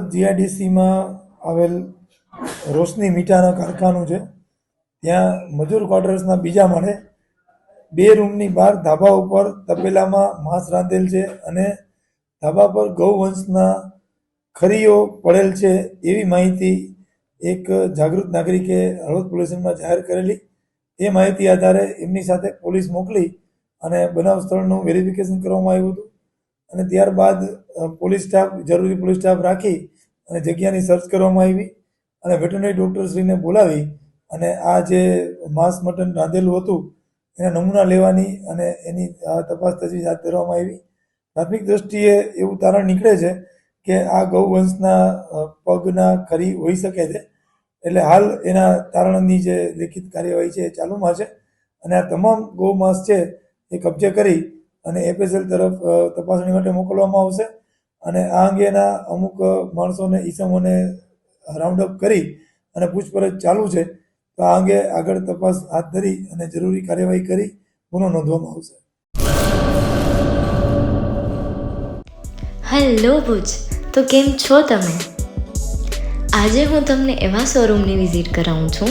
સુરત જીઆઈડીસીમાં આવેલ રોશની મીઠાના કારખાનું છે. ત્યાં મજૂર ક્વાર્ટર્સના બીજા માળે બે રૂમની બહાર ધાબા ઉપર તપેલામાં માંસ રાંધેલ છે અને ધાબા પર ગૌવંશના ખરીઓ પડેલ છે એવી માહિતી એક જાગૃત નાગરિકે હળવદ પોલીસ સ્ટેશનમાં જાહેર કરેલી. એ માહિતી આધારે એમની સાથે પોલીસ મોકલી અને બનાવ સ્થળનું વેરિફિકેશન કરવામાં આવ્યું હતું. અને ત્યારબાદ પોલીસ સ્ટાફ, જરૂરી પોલીસ સ્ટાફ રાખી અને જગ્યાની સર્ચ કરવામાં આવી અને વેટરનરી ડૉક્ટરશ્રીને બોલાવી અને આ જે માંસ મટન રાંધેલું હતું, એના નમૂના લેવાની અને એની તપાસ તજવીજ હાથ ધરવામાં આવી. પ્રાથમિક દ્રષ્ટિએ એવું તારણ નીકળે છે કે આ ગૌવંશના પગના ખરી હોઈ શકે છે. એટલે હાલ એના તારણની જે લેખિત કાર્યવાહી છે એ ચાલુમાં છે અને આ તમામ ગૌમાંસ છે એ કબજે કરી અને એપીએસએલ તરફ તપાસણી માટે મોકલવામાં આવશે. અને આ અંગેના અમુક માણસોને, ઈસમોને રાઉન્ડ અપ કરી અને પૂછપરછ ચાલુ છે. તો આ અંગે આગળ તપાસ હાથ ધરી અને જરૂરી કાર્યવાહી કરી ગુનો નોંધવામાં આવશે. હેલો ભુજ, તો કેમ છો તમે? આજે હું તમને એવા શોરૂમની વિઝિટ કરાવું છું